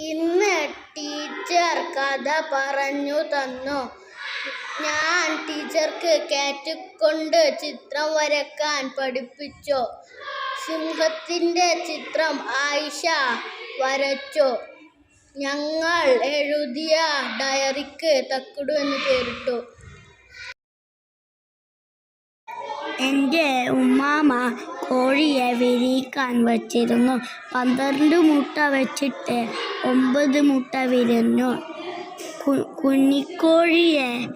ഇന്ന് ടീച്ചർ കഥ പറഞ്ഞു തന്നു. ഞാൻ ടീച്ചർക്ക് കാറ്റ് കൊണ്ട് ചിത്രം വരക്കാൻ പഠിപ്പിച്ചു. സിംഹത്തിന്റെ ചിത്രം ആയിഷ വരച്ചു. ഞങ്ങൾ എഴുതിയ ഡയറിക്ക് തക്കുടു എന്ന് പേരിട്ടു. എന്റെ ഉമ്മാമ കോഴിയെ വിരിയിക്കാൻ വച്ചിരുന്നു. പന്ത്രണ്ട് മുട്ട വെച്ചിട്ട് ഒമ്പത് മുട്ട വിരഞ്ഞു കുഞ്ഞിക്കോഴിയെ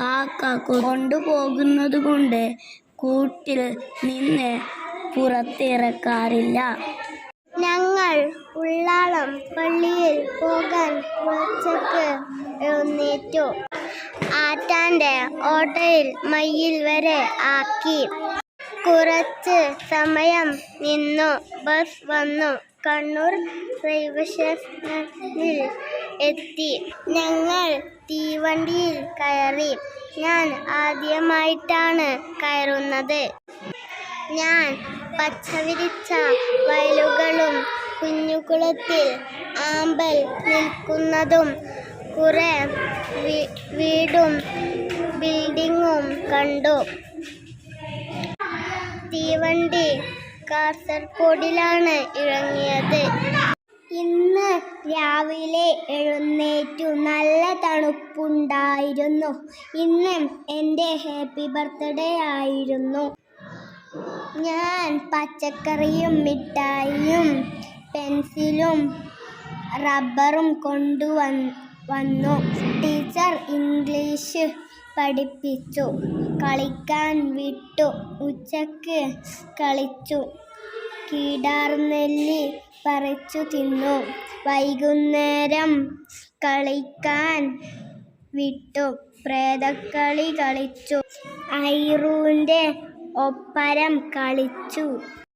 കാക്ക കൊണ്ടുപോകുന്നത് കൊണ്ട് കൂട്ടിൽ നിന്ന് പുറത്തിറക്കാറില്ല. ഞങ്ങൾ ഉള്ളാളം പള്ളിയിൽ പോകാൻ കുറച്ചൊക്കെ എഴുന്നേറ്റു. ആറ്റാന്റെ ഓട്ടയിൽ മയ്യിൽ വരെ ആക്കി. കുറച്ച് സമയം നിന്നു. ബസ് വന്നു. കണ്ണൂർ റെയിൽവേ സ്റ്റേഷനിൽ എത്തി. ഞങ്ങൾ തീവണ്ടിയിൽ കയറി. ഞാൻ ആദ്യമായിട്ടാണ് കയറുന്നത്. ഞാൻ പച്ചവിരിച്ച വയലുകളും കുഞ്ഞുകുളത്തിൽ ആമ്പൽ നിൽക്കുന്നതും കുറെ വീടും ബിൽഡിങ്ങും കണ്ടു. തീവണ്ടി കാസർഗോഡിലാണ് ഇറങ്ങിയത്. ഇന്ന് രാവിലെ എഴുന്നേറ്റു. നല്ല തണുപ്പുണ്ടായിരുന്നു. ഇന്ന് എന്റെ ഹാപ്പി ബർത്ത്ഡേ ആയിരുന്നു. ഞാൻ പച്ചക്കറിയും മിഠായിയും പെൻസിലും റബ്ബറും കൊണ്ടുവന്ന് വന്നു. ടീച്ചർ ഇംഗ്ലീഷ് പഠിപ്പിച്ചു. കളിക്കാൻ വിട്ടു. ഉച്ചയ്ക്ക് കളിച്ചു. കീടാർനെല്ലി പറിച്ചു തിന്നു. വൈകുന്നേരം കളിക്കാൻ വിട്ടു. പ്രേതക്കളി കളിച്ചു. ഐറൂന്റെ ഒപ്പരം കളിച്ചു.